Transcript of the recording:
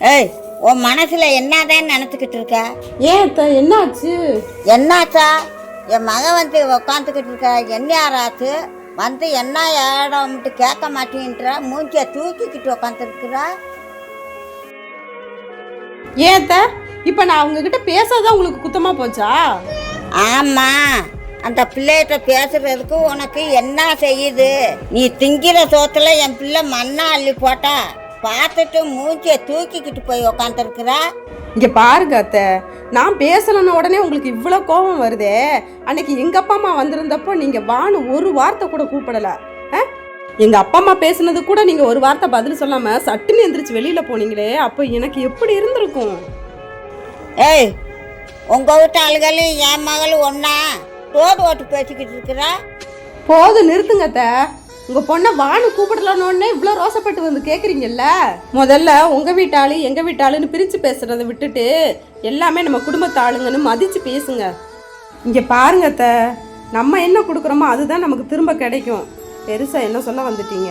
ஏய் உன் மனசுல என்னதான் நினைச்சுக்கிட்டு இருக்க? ஏன் அத்தை என்னாச்சு? என்னாச்சா? என் மகன் வந்து உக்காந்துக்கிட்டு இருக்க. என்ன யாராச்சு? வந்து என்ன இடம்ட்டு கேட்க மாட்டேன்ற மூஞ்சிய தூக்கிக்கிட்டு உக்காந்துருக்குறா. ஏன் அத்தை? இப்போ நான் அவங்க கிட்ட பேசாதான் உங்களுக்கு குத்தமா போச்சா? ஆமா. அந்த பிள்ளைகிட்ட பேசுறதுக்கு உனக்கு என்ன செய்யுது? நீ திங்கிற சோத்துல என் பிள்ளை மண்ணா அள்ளி போட்டா பார்த்துட்டு மூஞ்சிய தூக்கிக்கிட்டு போய் உக்காந்துருக்குறா. இங்க பாருங்க அத்தை நான் பேசலன்ன உடனே உங்களுக்கு இவ்வளோ கோபம் வருதே. அன்னைக்கு எங்க அப்பா அம்மா வந்திருந்தப்போ நீங்க வான்னு ஒரு வார்த்தை கூட கூப்பிடல. ஆ? எங்க அப்பா அம்மா பேசுனது கூட நீங்க ஒரு வார்த்தை பதில் சொல்லாம சட்டுன்னு எந்திரிச்சு வெளியில போனீங்களே அப்போ எனக்கு எப்படி இருந்திருக்கும்? ஏய் உங்க வீட்டு ஆளுகளும் என் மகளும் ஒன்னா தோடு ஓட்டு பேசிக்கிட்டு இருக்கிறா? போதும் நிறுத்துங்க அத்தை. உங்க பொண்ணை வானு கூப்பிடலன்னு இவ்வளோ ரோசப்பட்டு வந்து கேட்குறீங்கல்ல முதல்ல உங்க வீட்டாளு எங்க வீட்டாளுன்னு பிரிச்சு பேசுறதை விட்டுட்டு எல்லாமே நம்ம குடும்பத்து ஆளுங்கன்னு மதிச்சு பேசுங்க. இங்க பாருங்க நம்ம என்ன கொடுக்குறோமோ அதுதான் நமக்கு திரும்ப கிடைக்கும். பெருசா என்ன சொல்ல வந்துட்டீங்க?